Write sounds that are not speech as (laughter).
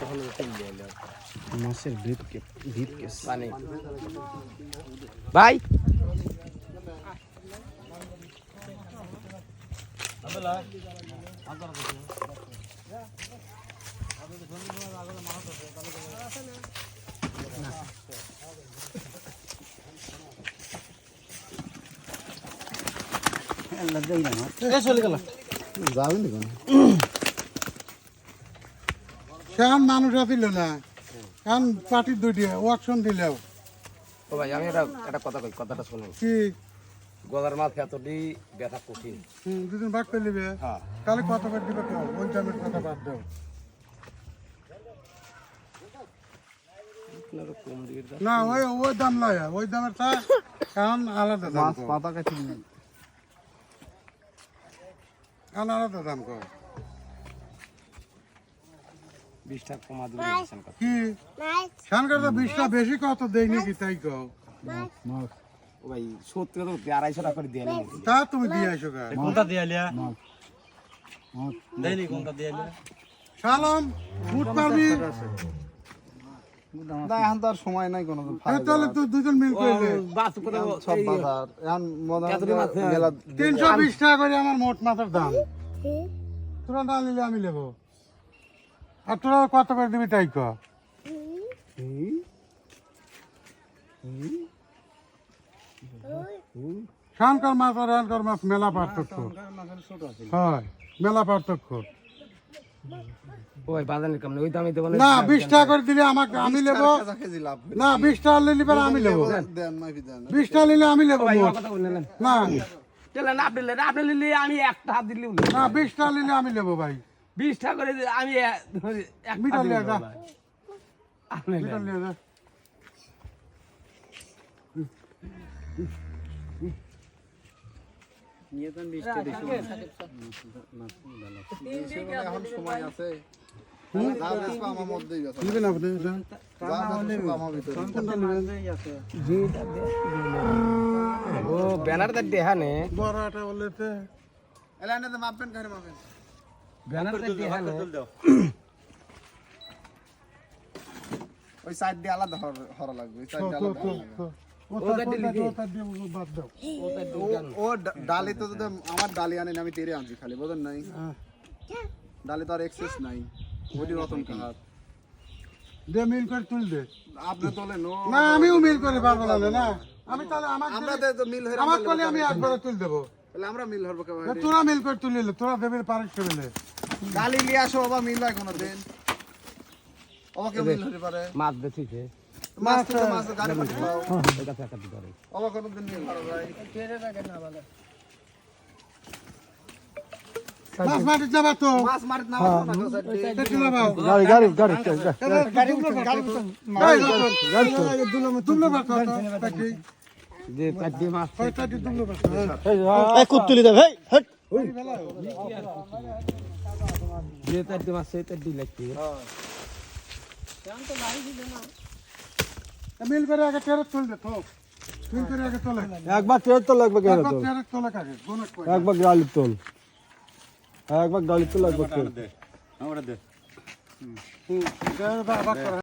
তখন তেল দিয়ে এলো মাছের ভিত ভিত কেস পানি ভাই চলে গেল যাবেন দেখুন সেখান মানুষ আছিল না। এখন পার্টির দুইটি ওয়াকশন দিলেও ও ভাই আমি একটা একটা কথা কই কথাটা শুনুন। কি? গলার মাছ এতটি ব্যথা কঠিন। হুম, দুদিন ভাগ করে নিবে হ্যাঁ। তাহলে কত করে দিবে ওই দামের কথা বাদ দাও। না ওই ওই দাম লয় ওই দামের তা এখন আলাদা দাম মাছ পাতা কাটি এখন আলাদা দাম কর বিশ টাকা কমা? কি? তো বিশটা বেশি কত দেই নাকি তাই কও? ভাই কথা বলতে আড়াইশো টাকা করে দিয়ে তা তুমি দিয়ে আইসো গা। কোনটা দিয়ে দেয়নি কোনটা দিয়ে লিয়া সালাম ফুট পারবি এখন তো আর সময় নাই কোনো তাহলে তুই দুজন মিল করে দে বাস করে সব বাজার। এখন মনে তিনশো বিশ টাকা করে আমার মোট মাথার দাম। তোরা না নিলে আমি নেব। আর তোরা কত করে দিবি তাই ক শানকার মাছ আর এখানকার মাছ মেলা পার্থক্য। হয় মেলা পার্থক্য। ও ভাই বাজানের কাম ওই দামে দেবো না। বিশ টাকা করে দিলে আমাকে আমি নেব। না বিশ টাকা নিলে এবার আমি নেব। দেন বিশ টাকা নিলে আমি নেব না। আপনি আপনি নিলে আমি একটা হাত দিলে না বিশ টাকা নিলে আমি নেব ভাই। বিশ টাকা করে আমি এক মিটার লিয়ে যা। মিটার নিয়ে যা। ও ব্যানার দা দেহানে। বড়টা বলে তো এলা তো মাপবেন কারে মাপবেন? (coughs) ওই সাইড দিয়ে আলাদা হরা লাগবে ওই সাইড আলাদা ও- ডালি তো আমার ডালি আনেন আমি তেরে আনছি খালি বোঝেন নাই? হ্যাঁ। ডালি তো আর এক্সেস নাই। ওটি রতন কাহার দে মিল করে তুল দে। আপনি তোলেন ও না আমিও মিল করে পারব না না আমি তাহলে আমাকে আমরা তো মিল হয়ে আমার আমি একবারে তুল দেবো। তাহলে আমরা মিল হরবো কেমন? তোরা মিল করে তুলিলে তোরা দেবে পারিস কেবলে ডালি নিয়ে আসো বাবা মিল হয় কোনো দিন মিল হতে পারে। মাছ বেচিছে। মাছ থেকে মাছ গাড়ি পাঠিয়ে দাও ওই দিতে পারে ওবা কোনো দিন মিল হরা যায় মাছ মাটি যাবা তো। মাছ মারিত না গাড়ি গাড়ি গাড়ি গাড়ি গাড়ি যে মাছ এই দে ভাই হট। যে দিয়ে মাছ সেই চার দিয়ে লাগছে মিল করে আগে তেরো তুল দে তো করে আগে তোলে একবার তেল তো লাগবে কেন একবার তোল তেরো তোলে একবার গালি তোল। একবার গালি তোল একবার তেল। হুম